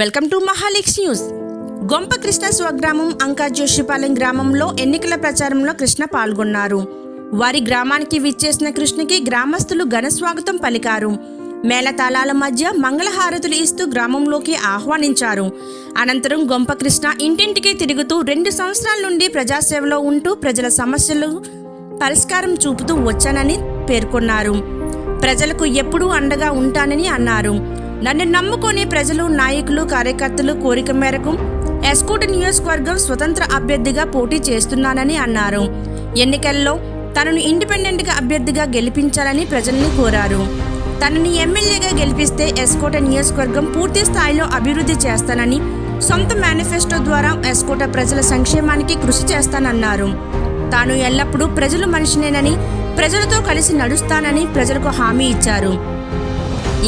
Welcome to మహాలిక్స్ news. Gompa Krishna స్వగ్రామం అంకా జోషిపాలెం గ్రామంలో ఎన్నికల ప్రచారంలో కృష్ణ పాల్గొన్నారు. వారి గ్రామానికి విచ్చేసిన కృష్ణకి గ్రామస్తులు ఘన స్వాగతం పలికారు. మేళతాళాల మధ్య మంగళహారతులు ఇస్తూ గ్రామంలోకి ఆహ్వానించారు. అనంతరం గొంప కృష్ణ ఇంటింటికి తిరుగుతూ రెండు సంవత్సరాల నుండి ప్రజాసేవలో ఉంటూ ప్రజల సమస్యలు పరిష్కారం చూపుతూ వచ్చానని పేర్కొన్నారు. ప్రజలకు ఎప్పుడూ అండగా ఉంటానని అన్నారు. నన్ను నమ్ముకొని ప్రజలు నాయకులు కార్యకర్తలు కోరిక మేరకు ఎస్కోట నియోజకవర్గం స్వతంత్ర అభ్యర్థిగా పోటీ చేస్తున్నానని అన్నారు. ఎన్నికల్లో తనను ఇండిపెండెంట్గా అభ్యర్థిగా గెలిపించాలని ప్రజల్ని కోరారు. తనని ఎమ్మెల్యేగా గెలిపిస్తే ఎస్కోట నియోజకవర్గం పూర్తి స్థాయిలో అభివృద్ధి చేస్తానని సొంత మేనిఫెస్టో ద్వారా ఎస్కోట ప్రజల సంక్షేమానికి కృషి చేస్తానన్నారు. తాను ఎల్లప్పుడూ ప్రజలు మనిషినేనని ప్రజలతో కలిసి నడుస్తానని ప్రజలకు హామీ ఇచ్చారు.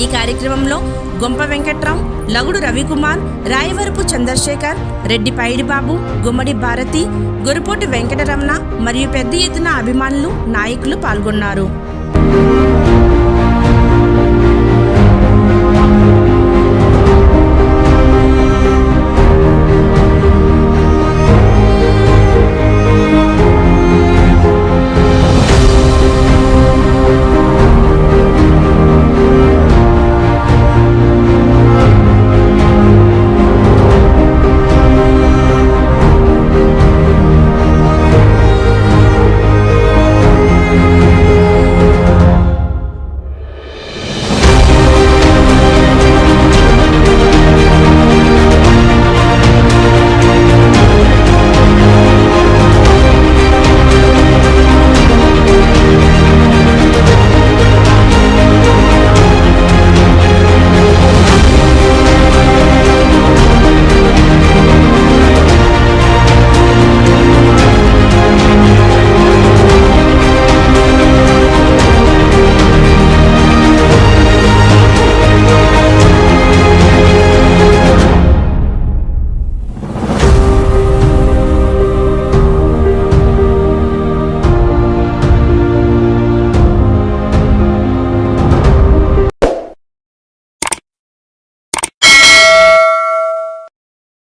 ఈ కార్యక్రమంలో గొంప వెంకట్రావు లగుడు రవికుమార్ రాయవరపు చంద్రశేఖర్ రెడ్డి పైడిబాబు గుమ్మడి భారతి గురుపోటి వెంకటరమణ మరియు పెద్ద ఎత్తున అభిమానులు నాయకులు పాల్గొన్నారు.